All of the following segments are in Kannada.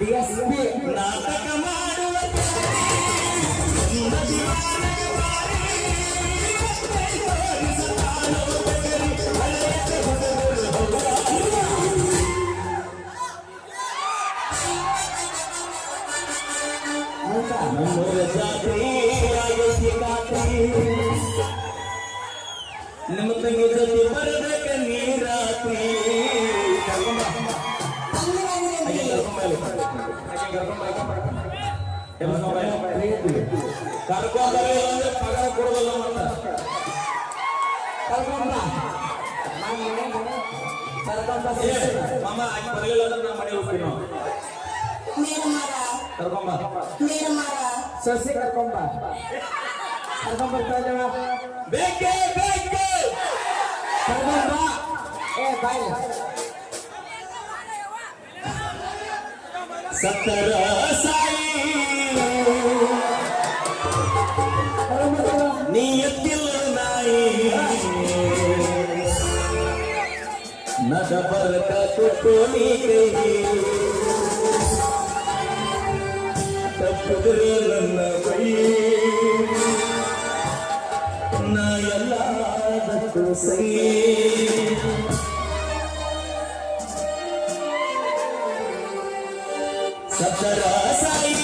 ಡಿಎಸ್ಪಿ ನಾಟಕ ಮಾಡುವ ಹೌದಾ ನಮ್ಮೂರ ಜಾತ್ರೆ ಆಗೈತಿ ಖಾತ್ರಿ ನಿಮ್ಮ ತಂಗಿ ಜೊತೆ ಬರಬೇಕ ನೀರಾತ್ರಿ ಕೆಲಸ ಮಾಡಿ. ಕರ್ಕೊಂಬರ್ರಿ ಅಂದ್ರೆ ಪಗಾರ ಕೊಡೋದಲ್ಲ ಮತ್ತೆ. ಕರ್ಕೊಂಡ ನಾನು ಮನೆಗೆ ಕರ್ಕೊಂಡ ಏ, ಮಾಮ ಆಕೆ ಬರಲಿಲ್ಲ ಅಂದ್ರೆ ನಾ ಮನೆಗೆ ಹೋಗ್ತೀನಿ ನಾವು. ಕರ್ಕೊಂಬ ಸೊಸೆ ಕರ್ಕೊಂಬ ಕರ್ಕೊಂಬರ್ತಾ ಇದ್ದಾಳ ಬೇಕೇ ಬೇಕು ಕರ್ಕೊಂಬ ಏ ಬಾಯ್ ಸತ್ತರ ಸಾಯಿ ನೀ ಎತ್ತಿಲ್ಲ ನಾಯಿ ನದ ಬರಕ ಕೊಟ್ಟು ನೀ ಕೈ ತಪ್ಪಿದ್ರೆ ಸೈ ಸಾಯಿ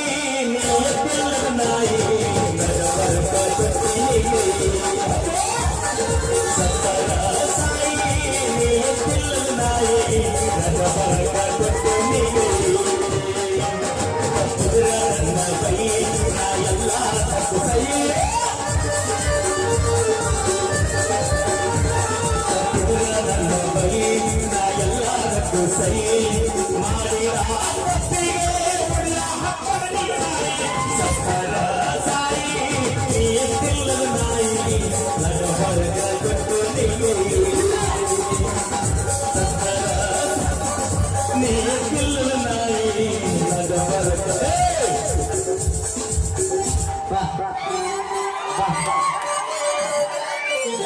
ಬಾ ಬಾ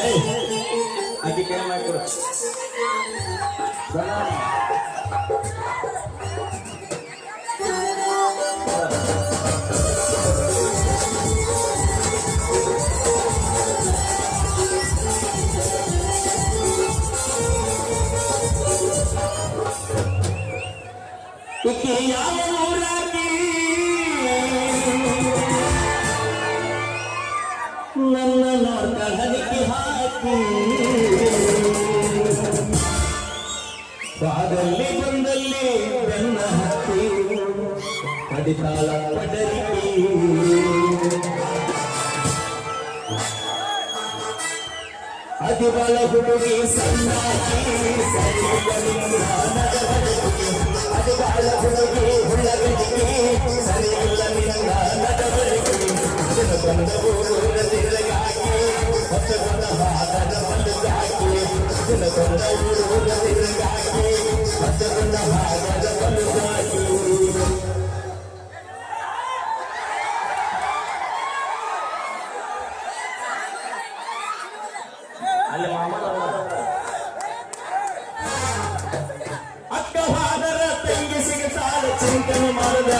ಏಯ್ ಆಕೆ ಕೈ ಮಾಡ್ಕೊಡು ಈಕೆ ಯಾವ ಊರಾಗಿ ನನ್ನ ನೋಡ್ಕ ಹನಿಕೆ ಹಾಕಿ ಬಾದಲ್ಲಿ ಬಂದಲ್ಲಿ ಬೆನ್ನ ಹತ್ತಿ ಕಡಿತಾಳ ಪಡರಿಕೆ ಅದಿಬಲ ಹುಡುಗಿ ಸಣ್ಣಾಗಿ ಅದಿಬಲ ಅಲ್ಲಿ ಮಾಮನ ಅಕ್ಕ ಹಾದರ ತಂಗಿ ಸಿಗತಾಳ ಚಿಂತನೆ ಮಾಡಿದಾಳು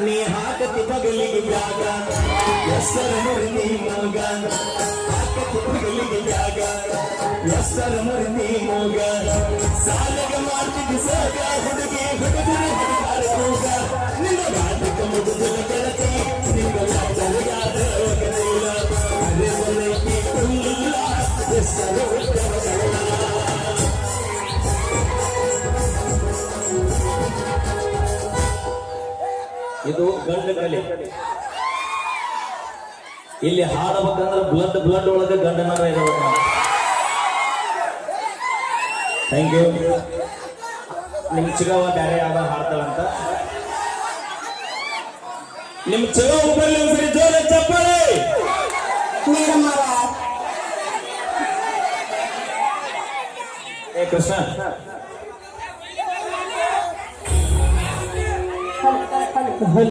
ನೀ ಹಾಕತಿ ಬಗಲಿಗೆ ಜಾಗ ಹೆಸರ ಮುರಿದಿ ಮೋಗ. ಹಾಕತಿ ಬಗಲಿಗೆ ಜಾಗ ಹೆಸರ ಮುರಿದಿ ಮೋಗ. ಸಾಲಗ ಮಾಡ್ತಿದ್ದ ಸಾಗ ಹುಡುಗಿ ಹುಡುಗರು ಇದು ಗಂಡ ಕಲೆ ಇಲ್ಲಿ ಹಾಡಬೇಕಂದ್ರೆ ಬ್ಲಡ್ ಬ್ಲಡ್ ಒಳಗೆ ಗಂಡನರ ಇರಬೇಕು ಥ್ಯಾಂಕ್ ಯು ನಿಮ್ ಚಿಗವ ಬ್ಯಾರೆ ಯಾವ ಹಾಡ್ತಾಳಂತ ನಿಮ್ ಚಿಗವ ಬರ್ಲಿ ಒಂದ್ಸರಿ ಜೋರ ಚಪ್ಪಾಳೆ. ಏ ಕೃಷ್ಣ হল